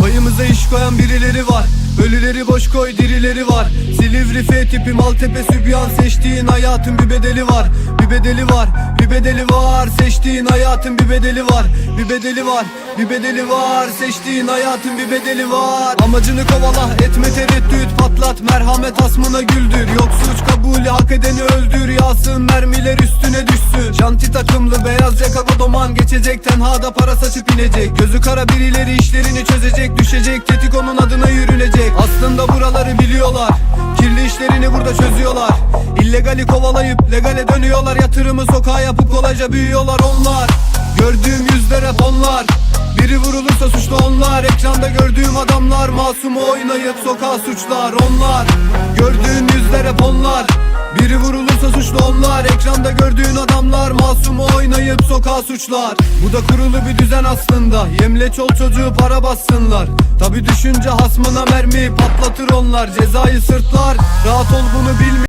Çayımıza iş koyan birileri var. Ölüleri boş koy dirileri var. Silivri F tipi Maltepe Sübyan Seçtiğin hayatın bir bedeli var. Bir bedeli var bir bedeli var. Seçtiğin hayatın bir bedeli var. Bir bedeli var bir bedeli var. Seçtiğin hayatın bir bedeli var. Amacını kovala etme tereddüt Patlat. Merhamet asmına güldür. Yok suç kabulü hak edeni öldür. Yağsın mermiler üstüne düşsün Şanti takımlı beyaz yaka kodoman Geçecek tenhada para saçıp inecek. Gözü kara birileri işlerini çözecek Düşecek tetik onun adına yürünecek. Aslında buraları biliyorlar Kirli işlerini burada çözüyorlar. İllegali kovalayıp legale dönüyorlar Yatırımı sokağa yapıp kolayca büyüyorlar onlar. Gördüğüm yüzler hep onlar biri vurulursa suçlu onlar. Ekranda gördüğüm adamlar Masumu oynayıp sokağa suçlar onlar suçlu onlar Ekranda gördüğün adamlar Masumu oynayıp sokağa suçlar. Bu da kurulu bir düzen aslında. Yemle çol çocuğu para bassınlar. Tabi düşünce hasmına mermi patlatır onlar. Cezayı sırtlar. Rahat ol bunu bilme